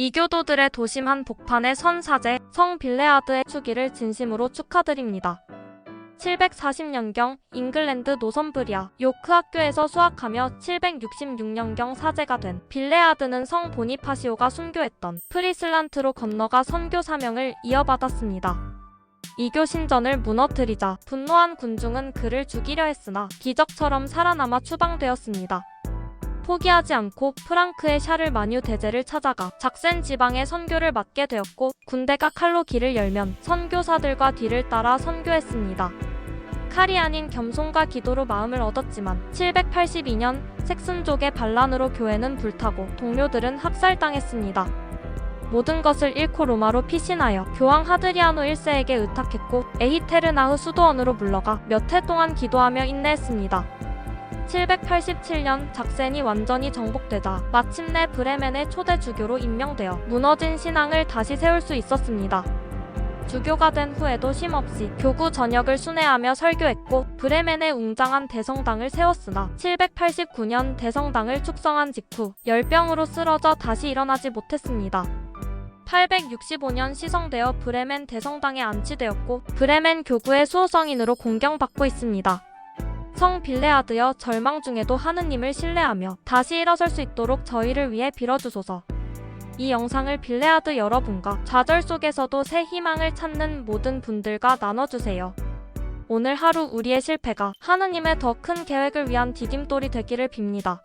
이교도들의 도심 한 복판의 선사제 성 빌레아드의 추기를 진심으로 축하드립니다. 740년경 잉글랜드 노선브리아 요크 학교에서 수학하며 766년경 사제가 된 빌레아드는 성 보니파시오가 순교했던 프리슬란트로 건너가 선교 사명을 이어받았습니다. 이교 신전을 무너뜨리자 분노한 군중은 그를 죽이려 했으나 기적처럼 살아남아 추방되었습니다. 포기하지 않고 프랑크의 샤를 마뉴 대제를 찾아가 작센 지방의 선교를 맡게 되었고 군대가 칼로 길을 열면 선교사들과 뒤를 따라 선교했습니다. 칼이 아닌 겸손과 기도로 마음을 얻었지만 782년 색순족의 반란으로 교회는 불타고 동료들은 학살당했습니다. 모든 것을 잃고 로마로 피신하여 교황 하드리아노 1세에게 의탁했고 에히테르나흐 수도원으로 물러가 몇 해 동안 기도하며 인내했습니다. 787년 작센이 완전히 정복되자 마침내 브레멘의 초대 주교로 임명되어 무너진 신앙을 다시 세울 수 있었습니다. 주교가 된 후에도 쉼없이 교구 전역을 순회하며 설교했고 브레멘에 웅장한 대성당을 세웠으나 789년 대성당을 축성한 직후 열병으로 쓰러져 다시 일어나지 못했습니다. 865년 시성되어 브레멘 대성당에 안치되었고 브레멘 교구의 수호성인으로 공경받고 있습니다. 성 빌레아드여 절망 중에도 하느님을 신뢰하며 다시 일어설 수 있도록 저희를 위해 빌어주소서. 이 영상을 빌레아드 여러분과 좌절 속에서도 새 희망을 찾는 모든 분들과 나눠주세요. 오늘 하루 우리의 실패가 하느님의 더 큰 계획을 위한 디딤돌이 되기를 빕니다.